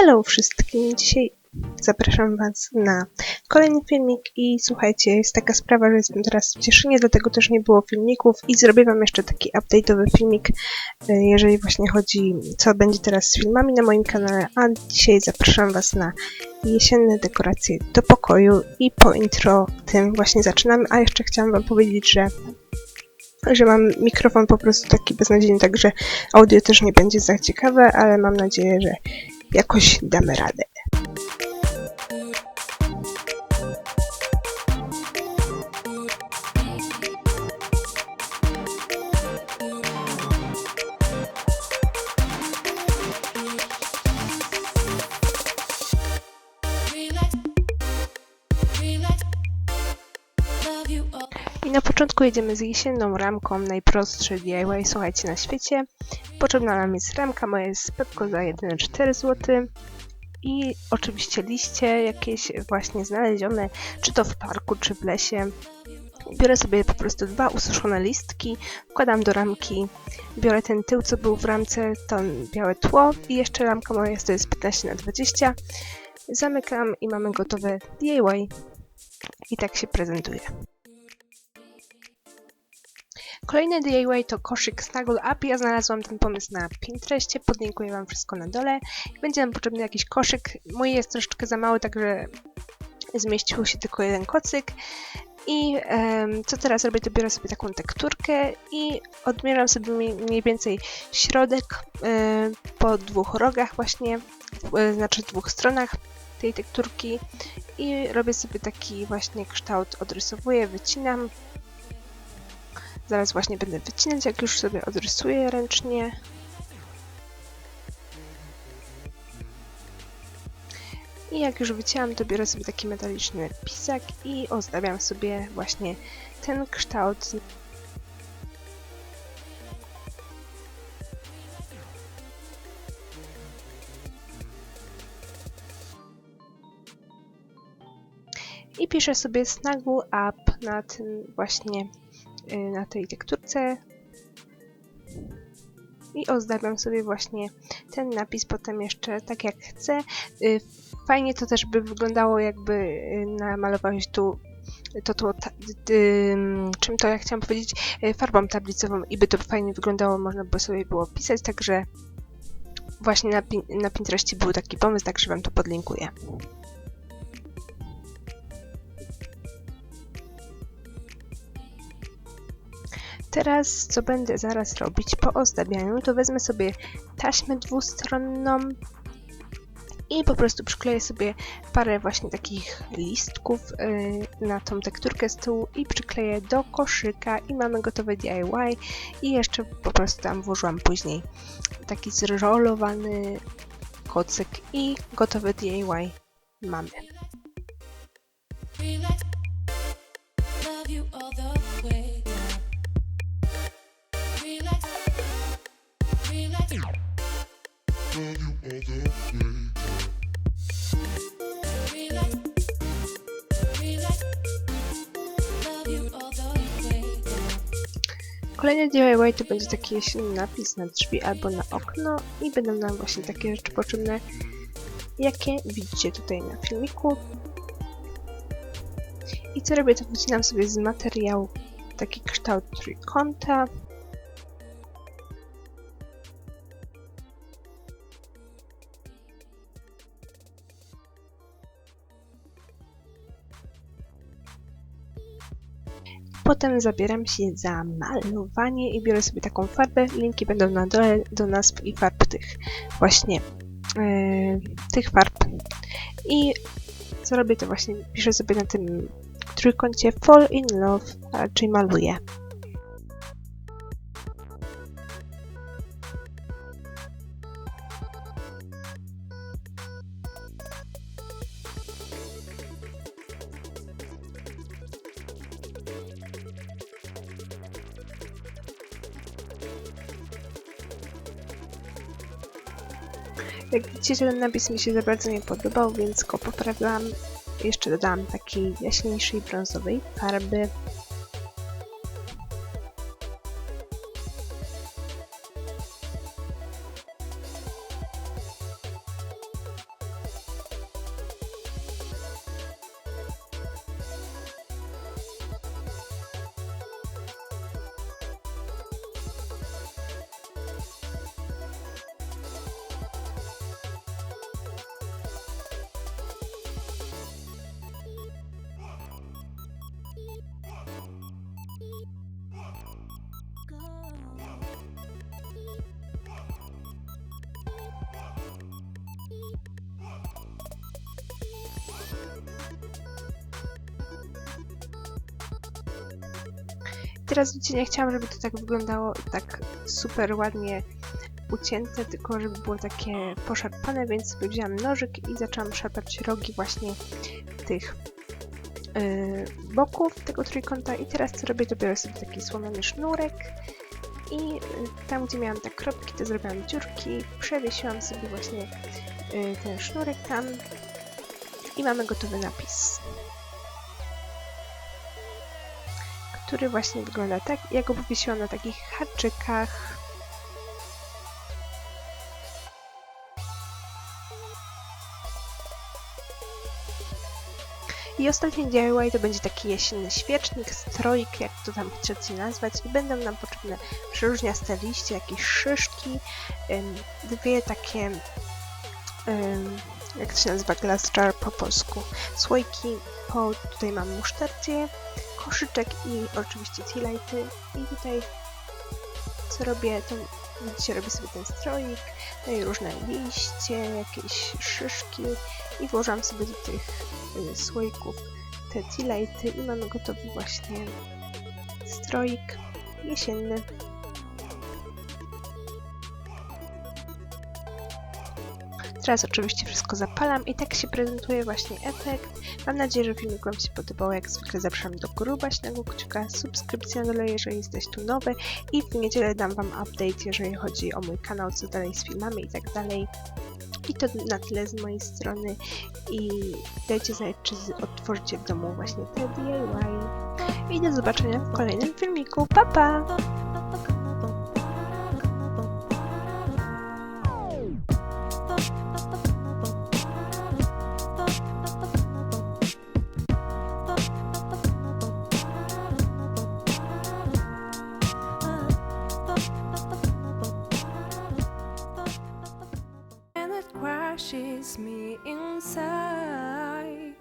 Hello wszystkim! Dzisiaj zapraszam Was na kolejny filmik i słuchajcie, jest taka sprawa, że jestem teraz w Cieszynie, dlatego też nie było filmików i zrobię Wam jeszcze taki update'owy filmik, e, jeżeli właśnie chodzi, co będzie teraz z filmami na moim kanale, a dzisiaj zapraszam Was na jesienne dekoracje do pokoju i po intro tym właśnie zaczynamy, a jeszcze chciałam Wam powiedzieć, że że mam mikrofon po prostu taki beznadziejny, także audio też nie będzie za ciekawe, ale mam nadzieję, że jakoś damy radę. I na początku jedziemy z jesienną ramką, najprostsze DIY, słuchajcie, na świecie. Potrzebna nam jest ramka, moja jest z za jedyne 4 zł. I oczywiście liście jakieś właśnie znalezione, czy to w parku, czy w lesie. Biorę sobie po prostu dwa ususzone listki, wkładam do ramki, biorę ten tył, co był w ramce, to białe tło i jeszcze ramka moja jest, to jest 15 na 20 Zamykam i mamy gotowe DIY i tak się prezentuje. Kolejny DIY to koszyk Snuggle Up. Ja znalazłam ten pomysł na Pinterestie, podlinkuję Wam wszystko na dole. Będzie nam potrzebny jakiś koszyk. Mój jest troszeczkę za mały, także zmieścił się tylko jeden kocyk. I em, co teraz robię, to biorę sobie taką tekturkę i odmierzam sobie mniej, mniej więcej środek e, po dwóch rogach właśnie, e, znaczy dwóch stronach tej tekturki i robię sobie taki właśnie kształt, odrysowuję, wycinam Zaraz właśnie będę wycinać, jak już sobie odrysuję ręcznie. I jak już wycięłam, to biorę sobie taki metaliczny pisak i ozdabiam sobie właśnie ten kształt. I piszę sobie snuggle up na tym właśnie na tej tekturce i ozdabiam sobie właśnie ten napis potem jeszcze tak jak chcę. Y, Fajnie to też by wyglądało jakby y, namalowałeś tu to, to ta, y, czym to ja chciałam powiedzieć, y, farbą tablicową i by to fajnie wyglądało, można by sobie było pisać, także właśnie na, na Pinterestie był taki pomysł, także Wam to podlinkuję. Teraz, co będę zaraz robić po ozdabianiu, to wezmę sobie taśmę dwustronną i po prostu przykleję sobie parę właśnie takich listków yy, na tą tekturkę z tyłu i przykleję do koszyka i mamy gotowe DIY i jeszcze po prostu tam włożyłam później taki zrolowany kocyk i gotowe DIY mamy. Kolejny DIY to będzie taki jesienny napis na drzwi albo na okno i będą nam właśnie takie rzeczy potrzebne, jakie widzicie tutaj na filmiku. I co robię, to wycinam sobie z materiału taki kształt trójkąta. Potem zabieram się za malowanie i biorę sobie taką farbę. Linki będą na dole do nazw i farb tych właśnie e, tych farb. I co robię, to właśnie piszę sobie na tym trójkącie Fall in Love, raczej maluję. Jak widzicie, ten napis mi się za bardzo nie podobał, więc go poprawiłam. Jeszcze dodałam takiej jaśniejszej brązowej farby. Teraz widzicie, nie chciałam, żeby to tak wyglądało tak super ładnie ucięte, tylko żeby było takie poszarpane, więc sobie wziąłam nożyk i zaczęłam szarpać rogi właśnie tych yy, boków tego trójkąta. I teraz co robię, to biorę sobie taki słomany sznurek i y, tam, gdzie miałam te kropki, to zrobiłam dziurki, przewiesiłam sobie właśnie y, ten sznurek tam i mamy gotowy napis. Który właśnie wygląda tak, ja go powiesiłam na takich haczykach. I ostatni DIY to będzie taki jesienny świecznik, stroik, jak to tam chcecie nazwać i będą nam potrzebne przeróżniaste liście, jakieś szyszki, dwie takie, jak to się nazywa, glass jar po polsku, słoiki, po, tutaj mam musztardję, koszyczek i oczywiście tea lighty. I tutaj co robię, to widzicie, robię sobie ten stroik, daję różne liście, jakieś szyszki. I włożłam sobie do tych y, słoików te tea lighty i mamy gotowy właśnie stroik jesienny. Teraz oczywiście wszystko zapalam i tak się prezentuje właśnie efekt. Mam nadzieję, że filmik Wam się podobał. Jak zwykle zapraszam do grubaśnego kciuka, subskrypcja na dole, jeżeli jesteś tu nowy i w niedzielę dam Wam update, jeżeli chodzi o mój kanał, co dalej z filmami i tak dalej. I to na tyle z mojej strony i dajcie znać, czy odtworzycie w domu właśnie te DIY. I do zobaczenia w kolejnym filmiku. Pa pa! Crushes me inside.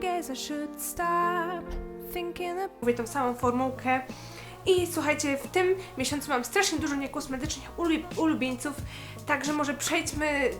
Guess I should stop thinking about... Mówię tą samą formułkę. I słuchajcie, w tym miesiącu mam strasznie dużo niekosmetycznych ulu- ulubieńców, także może przejdźmy